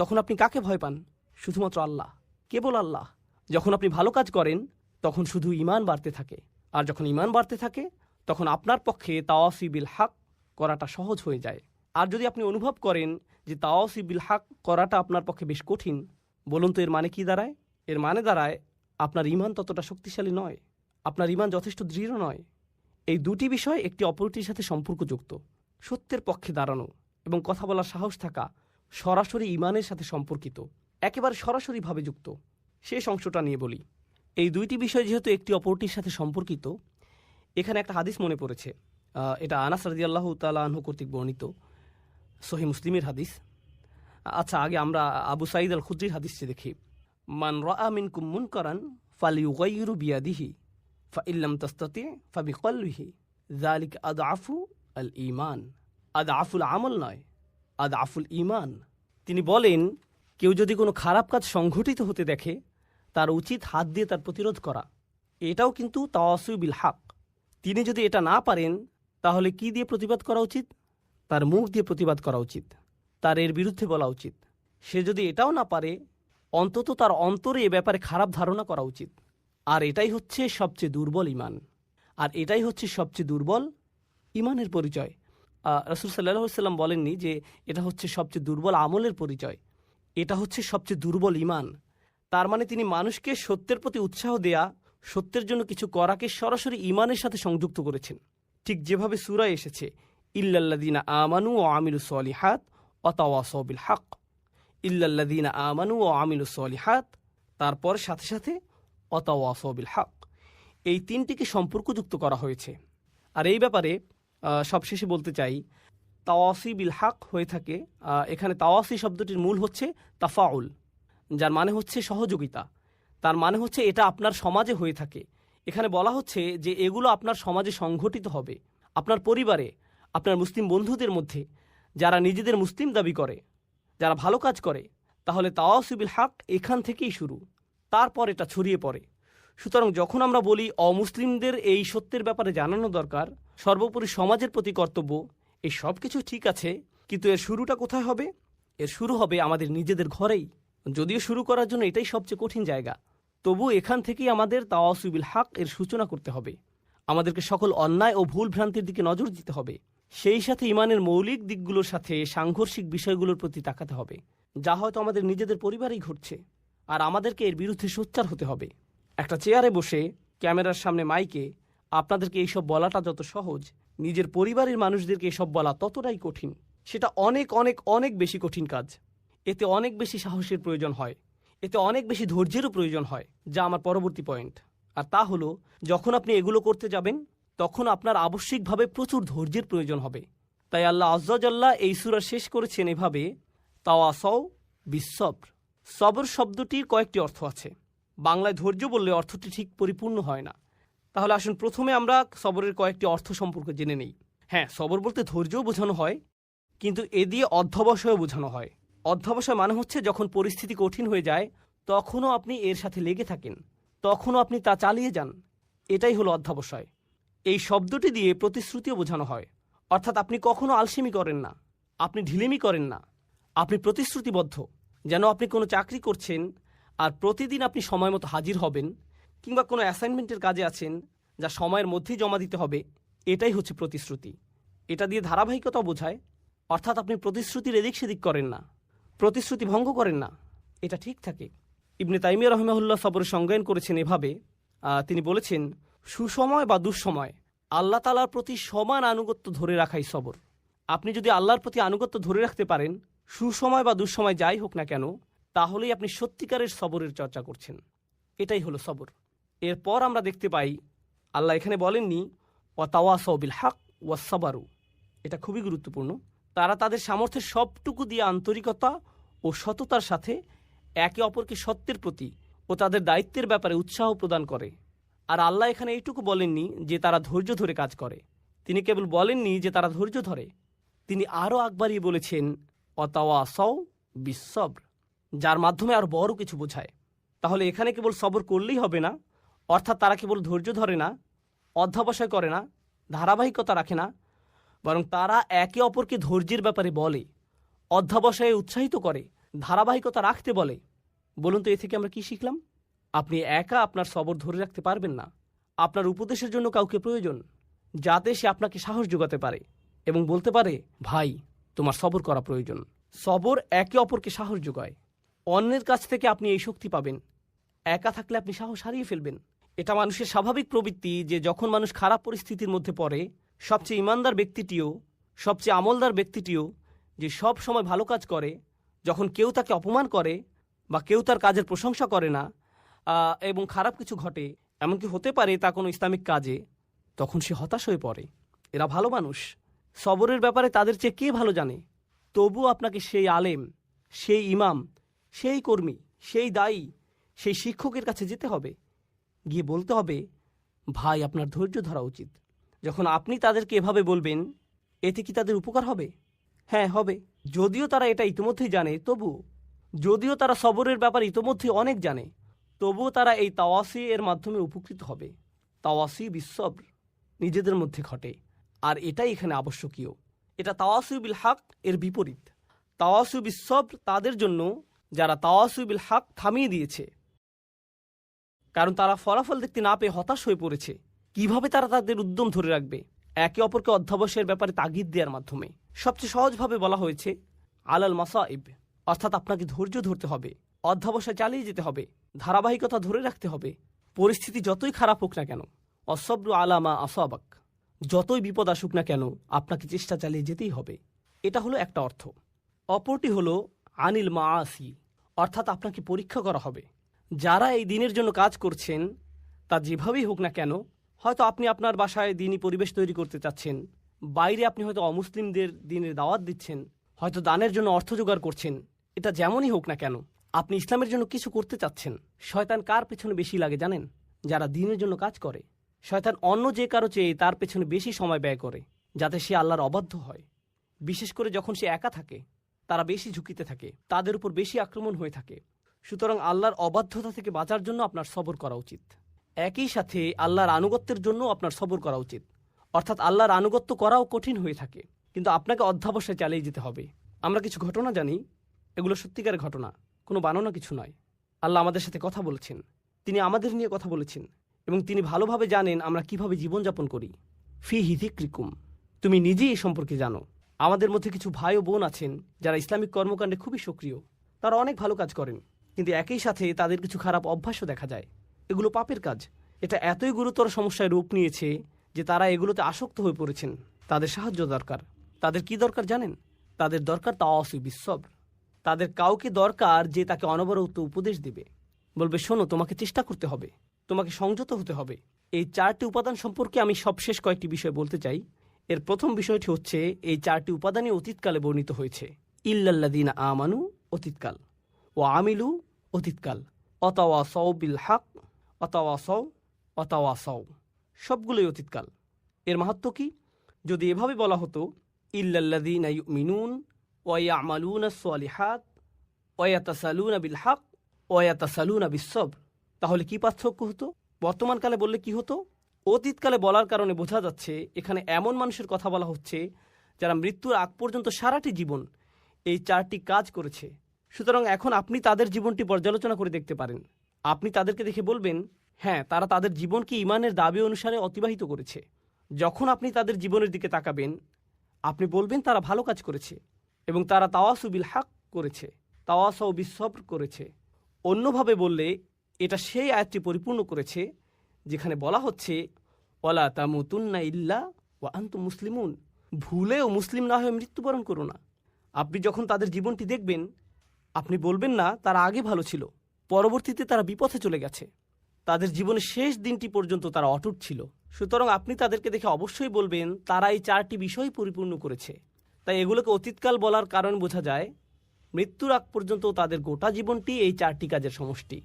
তখন আপনি কাকে ভয় পান? শুধুমাত্র আল্লাহ। কেবল আল্লাহ। যখন আপনি ভালো কাজ করেন, তখন শুধু ইমান বাড়তে থাকে। আর যখন ইমান বাড়তে থাকে, তখন আপনার পক্ষে তাওয়াফি বিল হাক করাটা সহজ হয়ে যায়। আর যদি আপনি অনুভব করেন যে তাওয়াফি বিল হাক করাটা আপনার পক্ষে বেশ কঠিন, বলুন তো এর মানে কি দাঁড়ায়? এর মানে দাঁড়ায়, আপনার ইমান ততটা শক্তিশালী নয়। আপনার ইমান যথেষ্ট দৃঢ় নয়। এই দুটি বিষয় একটি অপরটির সাথে সম্পর্কযুক্ত, সত্যের পক্ষে দাঁড়ানো এবং কথা বলার সাহস থাকা সরাসরি ইমানের সাথে সম্পর্কিত, একেবারে সরাসরিভাবে যুক্ত। শেষ অংশটা নিয়ে বলি। এই দুইটি বিষয় যেহেতু একটি অপরটির সাথে সম্পর্কিত, এখানে একটা হাদিস মনে পড়েছে। এটা আনাস রাজি আল্লাহ তালাহ কর্তৃক বর্ণিত। সহি মুসলিমের হাদিস। আচ্ছা আগে আমরা আবু সাইদ আল খুদ্রির হাদিসটি দেখি। মান রা মিন কুমুন করান ফালি উগাইরু বিয়াদিহি ফা ইল্লাম তস্তাতে ফাবি কলবিহি জালিক আদ আফু আল ইমান আদ আফুল আমল নয় আদ আফুল ইমান তিনি বলেন, কেউ যদি কোনো খারাপ কাজ সংঘটিত হতে দেখে, তার উচিত হাত দিয়ে তার প্রতিরোধ করা। এটাও কিন্তু তাওয়াসু বিল হাক। তিনি যদি এটা না পারেন, তাহলে কি দিয়ে প্রতিবাদ করা উচিত? তার মুখ দিয়ে প্রতিবাদ করা উচিত। তার এর বিরুদ্ধে বলা উচিত। সে যদি এটাও না পারে, অন্তত তার অন্তরে এ ব্যাপারে খারাপ ধারণা করা উচিত। আর এটাই হচ্ছে সবচেয়ে দুর্বল ইমান। আর এটাই হচ্ছে সবচেয়ে দুর্বল ইমানের পরিচয়। রসুল সাল্লাহ সাল্লাম বলেননি যে এটা হচ্ছে সবচেয়ে দুর্বল আমলের পরিচয়। এটা হচ্ছে সবচেয়ে দুর্বল ইমান তার মানে তিনি মানুষকে সত্যের প্রতি উৎসাহ দেয়া, সত্যের জন্য কিছু করাকে সরাসরি ইমানের সাথে সংযুক্ত করেছেন। ঠিক যেভাবে সুরায় এসেছে ইল্লাল্লাদিনা আমানু ও আমিলু সলিহাত অতাওয়াসবিল হাক। ইল্লাল্লাদিনা আমানু ও আমিলু সলিহাত, তারপর সাথে সাথে অতাওয়াসবিল হাক। এই তিনটিকে সম্পর্কযুক্ত করা হয়েছে। আর এই ব্যাপারে সবশেষে বলতে চাই, তাওয়াসি বিল হাক হয়ে থাকে এখানে তাওয়াসি শব্দটির মূল হচ্ছে তাফাউল, যার মানে হচ্ছে সহযোগিতা। তার মানে হচ্ছে এটা আপনার সমাজে হয়ে থাকে। এখানে বলা হচ্ছে যে এগুলো আপনার সমাজে সংঘটিত হবে। আপনার পরিবারে, আপনার মুসলিম বন্ধুদের মধ্যে, যারা নিজেদের মুসলিম দাবি করে, যারা ভালো কাজ করে, তাহলে তাওয়াসিবিল হাক এখান থেকেই শুরু। তারপর এটা ছড়িয়ে পড়ে। সুতরাং যখন আমরা বলি অমুসলিমদের এই সত্যের ব্যাপারে জানানো দরকার, সর্বোপরি সমাজের প্রতি কর্তব্য এই সব কিছু ঠিক আছে, কিন্তু এর শুরুটা কোথায় হবে? এর শুরু হবে আমাদের নিজেদের ঘরেই। যদিও শুরু করার জন্য এটাই সবচেয়ে কঠিন জায়গা। তবু এখান থেকেই আমাদের তাওয়াসুবিল হাক এর সূচনা করতে হবে। আমাদেরকে সকল অন্যায় ও ভুল ভ্রান্তির দিকে নজর দিতে হবে। সেই সাথে ইমানের মৌলিক দিকগুলোর সাথে সাংঘর্ষিক বিষয়গুলোর প্রতি তাকাতে হবে। যা হয়তো আমাদের নিজেদের পরিবারেই ঘটছে, আর আমাদেরকে এর বিরুদ্ধে সোচ্চার হতে হবে। একটা চেয়ারে বসে ক্যামেরার সামনে মাইকে, আপনাদেরকে এইসব বলাটা যত সহজ, নিজের পরিবারের মানুষদেরকে এসব বলা ততটাই কঠিন। সেটা অনেক অনেক অনেক বেশি কঠিন কাজ। এতে অনেক বেশি সাহসের প্রয়োজন হয়। এতে অনেক বেশি ধৈর্যেরও প্রয়োজন হয়। যা আমার পরবর্তী পয়েন্ট। আর তা হলো, যখন আপনি এগুলো করতে যাবেন, তখন আপনার আবশ্যিকভাবে প্রচুর ধৈর্যের প্রয়োজন হবে। তাই আল্লাহ আজ্জাল্লাহ এই সুরা শেষ করেছেন এভাবে তাওয়াসও বিশ্বব্র সবর শব্দটির কয়েকটি অর্থ আছে। বাংলায় ধৈর্য বললে অর্থটি ঠিক পরিপূর্ণ হয় না। তাহলে আসুন প্রথমে আমরা সবরের কয়েকটি অর্থ সম্পর্কে জেনে নেই। হ্যাঁ সবর বলতে ধৈর্যও বোঝানো হয়, কিন্তু এ দিয়ে অধ্যবসায়ও বোঝানো হয়। অধ্যবসায় মানে হচ্ছে যখন পরিস্থিতি কঠিন হয়ে যায়, তখনও আপনি এর সাথে লেগে থাকেন, তখনও আপনি তা চালিয়ে যান। এটাই হলো অধ্যবসায়। এই শব্দটি দিয়ে প্রতিশ্রুতিও বোঝানো হয়। অর্থাৎ আপনি কখনো আলসেমি করেন না, আপনি ঢিলেমি করেন না, আপনি প্রতিশ্রুতিবদ্ধ। যেন আপনি কোনো চাকরি করছেন আর প্রতিদিন আপনি সময় মতো হাজির হবেন কিংবা কোনো অ্যাসাইনমেন্টের কাজে আছেন যা সময়ের মধ্যেই জমা দিতে হবে, এটাই হচ্ছে প্রতিশ্রুতি। এটা দিয়ে ধারাবাহিকতা বোঝায়, অর্থাৎ আপনি প্রতিশ্রুতির এদিক সেদিক করেন না, প্রতিশ্রুতি ভঙ্গ করেন না, এটা ঠিক থাকে। ইবনে তাইমিয়া রহমাহুল্লাহ সবরের সংজ্ঞায়ন করেছেন এভাবে তিনি বলেছেন, সুসময় বা দুঃসময়, আল্লাহ তালার প্রতি সমান আনুগত্য ধরে রাখাই সবর। আপনি যদি আল্লাহর প্রতি আনুগত্য ধরে রাখতে পারেন, সুসময় বা দুঃসময় যাই হোক না কেন তাহলেই আপনি সত্যিকারের সবরের চর্চা করছেন। এটাই হলো সবর। এরপর আমরা দেখতে পাই, আল্লাহ এখানে বলেননি ওয়াতাওয়াসবিল হাক ওয়াসাবারু এটা খুবই গুরুত্বপূর্ণ। তারা তাদের সামর্থ্যের সবটুকু দিয়ে আন্তরিকতা ও সততার সাথে একে অপরকে সত্যের প্রতি ও তাদের দায়িত্বের ব্যাপারে উৎসাহ প্রদান করে। আর আল্লাহ এখানে এইটুকু বলেননি যে তারা ধৈর্য ধরে কাজ করে। তিনি কেবল বলেননি যে তারা ধৈর্য ধরে। তিনি আরও আকবারিয়ে বলেছেন অতাওয়া সও বিশ্বব্র যার মাধ্যমে আর বড় কিছু বোঝায়। তাহলে এখানে কেবল সবর করলেই হবে না? অর্থাৎ তারা কেবল ধৈর্য ধরে না, অধ্যাবসায় করে না, ধারাবাহিকতা রাখে না, বরং তারা একে অপরকে ধৈর্যের ব্যাপারে বলে, অধ্যাবসায়ে উৎসাহিত করে, ধারাবাহিকতা রাখতে বলে। বলুন তো, এ থেকে আমরা কি শিখলাম? আপনি একা আপনার সবর ধরে রাখতে পারবেন না। আপনার উপদেশের জন্য কাউকে প্রয়োজন, যাতে সে আপনাকে সাহস যোগাতে পারে এবং বলতে পারে, ভাই, তোমার সবর করা প্রয়োজন। সবর একে অপরকে সাহস যোগায়। অন্যের কাছ থেকে আপনি এই শক্তি পাবেন। একা থাকলে আপনি সাহস হারিয়ে ফেলবেন। এটা মানুষের স্বাভাবিক প্রবৃত্তি যে যখন মানুষ খারাপ পরিস্থিতির মধ্যে পড়ে, সবচেয়ে ইমানদার ব্যক্তিটিও, সবচেয়ে আমলদার ব্যক্তিটিও যে সব সময় ভালো কাজ করে, যখন কেউ তাকে অপমান করে বা কেউ তার কাজের প্রশংসা করে না এবং খারাপ কিছু ঘটে, এমনকি হতে পারে তা কোনো ইসলামিক কাজে, তখন সে হতাশ হয়ে পড়ে। এরা ভালো মানুষ। সবরের ব্যাপারে তাদের চেয়ে কে ভালো জানে? তবু আপনাকে সেই আলেম, সেই ইমাম সেই কর্মী, সেই দায়ী, সেই শিক্ষকের কাছে যেতে হবে। গিয়ে বলতে হবে, ভাই, আপনার ধৈর্য ধরা উচিত। যখন আপনি তাদেরকে এভাবে বলবেন, এতে কি তাদের উপকার হবে? হ্যাঁ হবে। যদিও তারা এটা ইতিমধ্যেই জানে তবু যদিও তারা সবরের ব্যাপারে ইতিমধ্যেই অনেক জানে, তবুও তারা এই তাওয়াসি এর মাধ্যমে উপকৃত হবে। তাওয়াসি বিশ্বব্র, নিজেদের মধ্যে ঘটে। আর এটাই এখানে আবশ্যকীয়। এটা তাওয়াসু বিল হক এর বিপরীত। তাওয়াসু বিশ্বব্র তাদের জন্য যারা তাওয়াসু বিল হক থামিয়ে দিয়েছে। কারণ তারা ফলাফল দেখতে না পেয়ে হতাশ হয়ে পড়েছে। কীভাবে তারা তাদের উদ্যম ধরে রাখবে? একে অপরকে অধ্যাবসায়ের ব্যাপারে তাগিদ দেওয়ার মাধ্যমে। সবচেয়ে সহজভাবে বলা হয়েছে, আলাল মাসাইব, অর্থাৎ আপনাকে ধৈর্য ধরতে হবে, অধ্যাবসায় চালিয়ে যেতে হবে, ধারাবাহিকতা ধরে রাখতে হবে। পরিস্থিতি যতই খারাপ হোক না কেন, অসব্র আলামা আসাবাক, যতই বিপদ আসুক না কেন, আপনাকে চেষ্টা চালিয়ে যেতেই হবে। এটা হলো একটা অর্থ। অপরটি হলো আনিল মা আসি অর্থাৎ আপনাকে পরীক্ষা করা হবে। যারা এই দিনের জন্য কাজ করছেন, তা যেভাবেই হোক না কেন, হয়তো আপনি আপনার বাসায় দিনই পরিবেশ তৈরি করতে চাচ্ছেন, বাইরে আপনি হয়তো অমুসলিমদের দিনের দাওয়াত দিচ্ছেন, হয়তো দানের জন্য অর্থ জোগাড় করছেন, এটা যেমনই হোক না কেন, আপনি ইসলামের জন্য কিছু করতে চাচ্ছেন। শয়তান কার পেছনে বেশি লাগে জানেন? যারা দিনের জন্য কাজ করে। শয়তান অন্য যে কারও চেয়ে তার পেছনে বেশি সময় ব্যয় করে, যাতে সে আল্লাহর অবাধ্য হয়। বিশেষ করে যখন সে একা থাকে তারা বেশি ঝুঁকিতে থাকে, তাদের উপর বেশি আক্রমণ হয়ে থাকে। সুতরাং আল্লাহর অবাধ্যতা থেকে বাঁচার জন্য আপনার সবর করা উচিত। একই সাথে আল্লাহর আনুগত্যের জন্য আপনার সবর করা উচিত। অর্থাৎ আল্লাহর আনুগত্য করাও কঠিন হয়ে থাকে, কিন্তু আপনাকে অধ্যাবসায় চালিয়ে যেতে হবে। আমরা কিছু ঘটনা জানি, এগুলো সত্যিকারের ঘটনা, কোনো বানানো কিছু নয়। আল্লাহ আমাদের সাথে কথা বলেছেন, তিনি আমাদের নিয়ে কথা বলেছেন, এবং তিনি ভালোভাবে জানেন আমরা কীভাবে জীবনযাপন করি। ফি হিধিক্রিকুম তুমি নিজেই এই সম্পর্কে জানো। আমাদের মধ্যে কিছু ভাই ও বোন আছেন যারা ইসলামিক কর্মকাণ্ডে খুবই সক্রিয়। তারা অনেক ভালো কাজ করেন, কিন্তু একই সাথে তাদের কিছু খারাপ অভ্যাসও দেখা যায়। এগুলো পাপের কাজ। এটা এতই গুরুতর সমস্যায় রূপ নিয়েছে যে তারা এগুলোতে আসক্ত হয়ে পড়েছেন। তাদের সাহায্য দরকার। তাদের কি দরকার জানেন? তাদের দরকার তাওয়াসি বিশ্বর তাদের কাউকে দরকার যে তাকে অনবরত উপদেশ দেবে। বলবে, শোনো, তোমাকে চেষ্টা করতে হবে। তোমাকে সংযত হতে হবে। এই চারটি উপাদান সম্পর্কে আমি সবশেষ কয়েকটি বিষয় বলতে চাই। এর প্রথম বিষয়টি হচ্ছে, এই চারটি উপাদানই অতীতকালে বর্ণিত হয়েছে। ইল্লাল্লাদিন আমানু, অতীতকাল। ও আমিলু, অতীতকাল। অতাওয়া সৌ বিল হাক অতাওয়া সৌ অতাওয়া সৌ সবগুলোই অতীতকাল। এর মাহাত্ম কি? যদি এভাবে বলা হতো ইল্লাল্লাদিন মিনুন ওয়া আমালুন সালিহাত ওয়াতাসালুনা বিল হক ওয়াতাসালুনা বিশ্বব তাহলে কি পার্থক্য হতো? বর্তমানকালে বললে কি হতো? অতীতকালে বলার কারণে বোঝা যাচ্ছে, এখানে এমন মানুষের কথা বলা হচ্ছে, যারা মৃত্যুর আগ পর্যন্ত সারাটি জীবন এই চারটি কাজ করেছে। সুতরাং এখন আপনি তাদের জীবনটি পর্যালোচনা করে দেখতে পারেন। আপনি তাদেরকে দেখে বলবেন হ্যাঁ তারা তাদের জীবনকে ইমানের দাবি অনুসারে অতিবাহিত করেছে। যখন আপনি তাদের জীবনের দিকে তাকাবেন, আপনি বলবেন তারা ভালো কাজ করেছে এবং তারা তাওয়াসুবিল হাক করেছে তাওয়াসাও বিশ্বর করেছে। অন্যভাবে বললে, এটা সেই আয়াতটি পরিপূর্ণ করেছে, যেখানে বলা হচ্ছে ওলা তামুতুন্না ইল্লা ও আন্ত মুসলিমুন। ভুলেও মুসলিম না হয়ে মৃত্যুবরণ করো না। আপনি যখন তাদের জীবনটি দেখবেন, আপনি বলবেন না, তারা আগে ভালো ছিল। পরবর্তীতে তারা বিপথে চলে গেছে। তাদের জীবনের শেষ দিনটি পর্যন্ত তারা অটুট ছিল। সুতরাং আপনি তাদেরকে দেখে অবশ্যই বলবেন, তারা এই চারটি বিষয় পরিপূর্ণ করেছে। তাই এগুলোকে অতীতকাল বলার কারণ বোঝা যায়, মৃত্যুর আগ পর্যন্ত তাদের গোটা জীবনটি এই চারটি কাজের সমষ্টি।